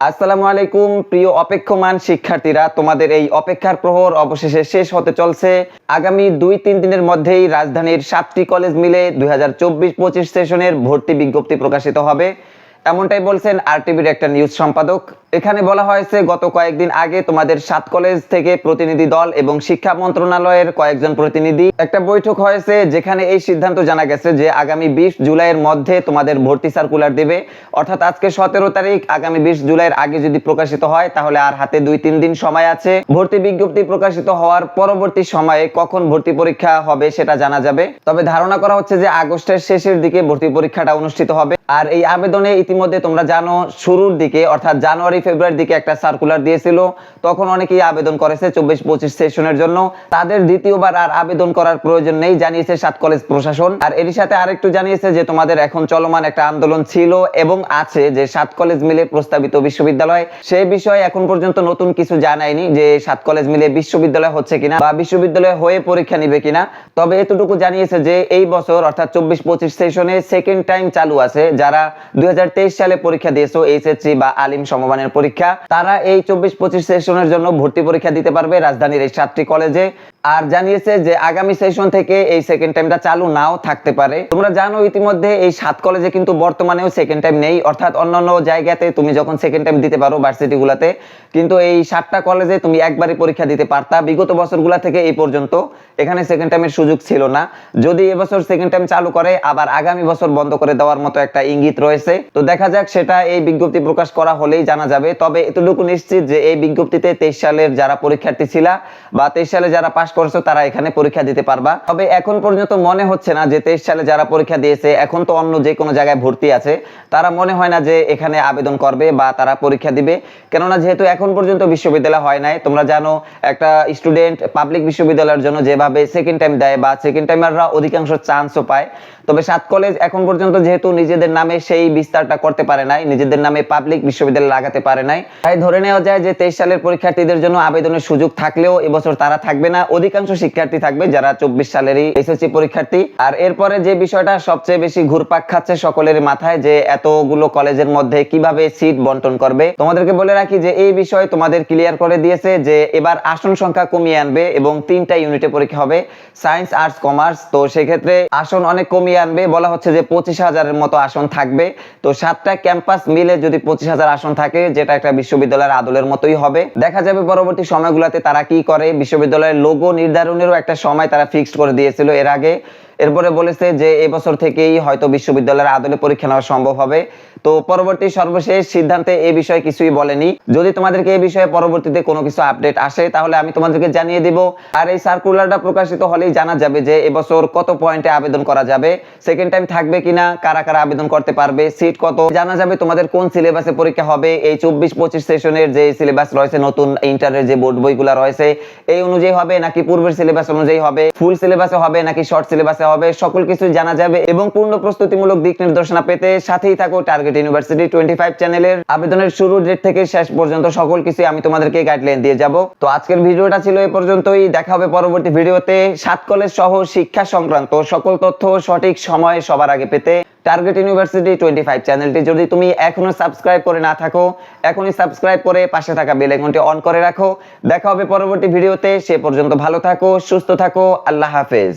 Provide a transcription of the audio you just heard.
আসসালামু আলাইকুম, প্রিয় অপেক্ষমান শিক্ষার্থীরা। তোমাদের এই অপেক্ষার প্রহর অবশেষে শেষ হতে চলছে। আগামী দুই তিন দিনের মধ্যেই রাজধানীর সাতটি কলেজ মিলে দুই হাজার চব্বিশ পঁচিশ সেশনের ভর্তি বিজ্ঞপ্তি প্রকাশিত হবে। এমনটাই বলছেন আরটিভির একটা নিউজ সম্পাদক। এখানে বলা হয়েছে, গত কয়েকদিন আগে তোমাদের সাত কলেজ থেকে প্রতিনিধি দল এবং শিক্ষা মন্ত্রণালয়ের কয়েকজন প্রতিনিধি একটা বৈঠক হয়েছে, যেখানে এই সিদ্ধান্ত জানা গেছে যে আগামী বিশ জুলাইয়ের মধ্যে তোমাদের ভর্তি সার্কুলার দেবে। অর্থাৎ আজকে সতেরো তারিখ, আগামী বিশ জুলাইয়ের আগে যদি প্রকাশিত হয়, তাহলে আর হাতে দুই তিন দিন সময় আছে। ভর্তি বিজ্ঞপ্তি প্রকাশিত হওয়ার পরবর্তী সময়ে কখন ভর্তি পরীক্ষা হবে সেটা জানা যাবে। তবে ধারণা করা হচ্ছে যে আগস্টের শেষের দিকে ভর্তি পরীক্ষাটা অনুষ্ঠিত হবে। আর এই আবেদনে ইতিমধ্যে তোমরা জানো, শুরুর দিকে, অর্থাৎ জানুয়ারি ফেব্রুয়ারির দিকে একটা সার্কুলার দিয়েছিল। তখন অনেকেই আবেদন করেছে চব্বিশ পঁচিশ সেশনের জন্য। তাদের দ্বিতীয়বার আর আবেদন করার প্রয়োজন নেই জানিয়েছে সাত কলেজ প্রশাসন। আর এর সাথে আরেকটু জানিয়েছে যে তোমাদের এখন চলমান একটা আন্দোলন ছিল এবং আছে যে সাত কলেজ মিলে প্রস্তাবিত বিশ্ববিদ্যালয়। সেই বিষয়ে এখন পর্যন্ত নতুন কিছু জানায়নি যে সাত কলেজ মিলে বিশ্ববিদ্যালয় হচ্ছে কিনা বা বিশ্ববিদ্যালয় হয়ে পরীক্ষা নিবে কিনা। তবে এতটুকু জানিয়েছে যে এই বছর অর্থাৎ চব্বিশ পঁচিশ সেশনে সেকেন্ড টাইম চালু আছে। যারা দুই হাজার তেইশ সালে পরীক্ষা দিয়েছ, এইচএসসি বা আলিম সমমানের পরীক্ষা। তারা এই চব্বিশ পঁচিশ সেশনের জন্য ভর্তি পরীক্ষা দিতে পারবে রাজধানীর এই সাতটি কলেজে আর জানিয়েছে যে আগামী সেশন থেকে এই সেকেন্ড টাইমটা চালু নাও থাকতে পারে। তোমরা জানো ইতিমধ্যে এই সাত কলেজে কিন্তু বর্তমানেও সেকেন্ড টাইম নেই। অর্থাৎ অন্যান্য জায়গাতে তুমি যখন সেকেন্ড টাইম দিতে পারো ভার্সিটি গুলাতে কিন্তু এই সাতটা কলেজে তুমি একবারই পরীক্ষা দিতে পারতা। বিগত বছরগুলা থেকে এই পর্যন্ত এখানে সেকেন্ড টাইমের সুযোগ ছিল না। যদি এবছর সেকেন্ড টাইম চালু করে, আবার আগামী বছর বন্ধ করে দেওয়ার মতো একটা ইঙ্গিত রয়েছে। তো দেখা যাক, সেটা এই বিজ্ঞপ্তি প্রকাশ করা হলেই জানা যাবে। তবে এতটুকু নিশ্চিত যে এই বিজ্ঞপ্তিতে তেইশ সালের যারা পরীক্ষার্থী ছিল বা তেইশ সালে যারা পাশ করছ, তারা এখানে পরীক্ষা দিতে পারবা। তবে এখন পর্যন্ত মনে হচ্ছে না যে তেইশ সালে যারা পরীক্ষা দিয়েছে, এখন তো অন্য যে কোনো জায়গায় ভর্তি আছে, তারা মনে হয় না যে এখানে আবেদন করবে বা তারা পরীক্ষা দিবে। কেননা যেহেতু এখন পর্যন্ত বিশ্ববিদ্যালয় হয় নাই, তোমরা জানো একটা স্টুডেন্ট পাবলিক বিশ্ববিদ্যালয়ের জন্য যেভাবে সেকেন্ড টাইম দেয় বা সেকেন্ড টাইমাররা অধিকাংশ চান্সও পায়। তবে সাত কলেজ এখন পর্যন্ত যেহেতু নিজেদের নামে সেই বিস্তারটা করতে পারে নাই, নিজেদের নামে পাবলিক বিশ্ববিদ্যালয় লাগাতে পারে নাই। তাই ধরে নেওয়া যায় যে তেইশ সালের পরীক্ষার্থীদের জন্য আবেদনের সুযোগ থাকলেও এবছর তারা থাকবে না। অধিকাংশ শিক্ষার্থী থাকবে যারা চব্বিশ সালেরই এসএসসি পরীক্ষার্থী। আর এরপরে যে বিষয়টা সবচেয়ে বেশি ঘুরপাক খাচ্ছে সকলের মাথায়, যে এতগুলো কলেজের মধ্যে কীভাবে সিট বন্টন করবে, তোমাদেরকে বলে রাখি যে এই বিষয়ে তোমাদের ক্লিয়ার করে দিয়েছে যে এবার আসন সংখ্যা কমিয়ে আনবে এবং তিনটা ইউনিটে পরীক্ষা হবে সায়েন্স আর্টস কমার্স তো সেক্ষেত্রে আসন অনেক কমিয়ে আনবে, বলা হচ্ছে যে পঁচিশ হাজারের মতো আসন থাকবে। তো সাতটা ক্যাম্পাস মিলে যদি পঁচিশ হাজার আসন থাকে, যেটা একটা বিশ্ববিদ্যালয়ের আদলের মতোই হবে। দেখা যাবে পরবর্তী সময়গুলোতে তারা কি করে, বিশ্ববিদ্যালয়ের লোগো নির্ধারণেরও একটা সময় তারা ফিক্সড করে দিয়েছিল। এর আগে এরপরে বলেছে যে এবছর থেকেই হয়তো বিশ্ববিদ্যালয়ের আদলে পরীক্ষা নেওয়া সম্ভব হবে। তো পরবর্তী সর্বশেষ সিদ্ধান্তে এই বিষয়ে কিছুই বলেনি। যদি তোমাদেরকে এই বিষয়ে পরবর্তীতে কোনো কিছু আপডেট আসে, তাহলে আমি তোমাদেরকে জানিয়ে দিব। আর এই সার্কুলারটা প্রকাশিত হলেই জানা যাবে যে এবছর কত পয়েন্টে আবেদন করা যাবে সেকেন্ড টাইম থাকবে কিনা, কারা কারা আবেদন করতে পারবে সিট কত, জানা যাবে তোমাদের কোন সিলেবাসে পরীক্ষা হবে। এই চব্বিশ পঁচিশ সেশনের যে সিলেবাস রয়েছে, নতুন ইন্টারের যে বোর্ড বইগুলো রয়েছে, এই অনুযায়ী হবে নাকি পূর্বের সিলেবাস অনুযায়ী হবে ফুল সিলেবাসে হবে নাকি শর্ট সিলেবাসে হবে, সকল কিছু জানা যাবে এবং পূর্ণ প্রস্তুতিমূলক দিক নির্দেশনা পেতে সাথেই থাকো টার্গেট ইউনিভার্সিটি টোয়েন্টি ফাইভ চ্যানেলের আবেদনের শুরু ডেট থেকে শেষ পর্যন্ত সকল কিছু আমি তোমাদেরকে গাইডলাইন দিয়ে যাব। তো আজকের ভিডিওটা ছিল এই পর্যন্তই। দেখা হবে পরবর্তী ভিডিওতে। সাত কলেজ সহ শিক্ষা সংক্রান্ত সকল তথ্য সঠিক সময়ে সবার আগে পেতে টার্গেট ইউনিভার্সিটি টোয়েন্টি ফাইভ চ্যানেলটি যদি তুমি এখনও সাবস্ক্রাইব করে না থাকো, এখনই সাবস্ক্রাইব করে পাশে থাকা বেল আইকনটি অন করে রাখো। দেখা হবে পরবর্তী ভিডিওতে। সে পর্যন্ত ভালো থাকো, সুস্থ থাকো, আল্লাহ হাফেজ।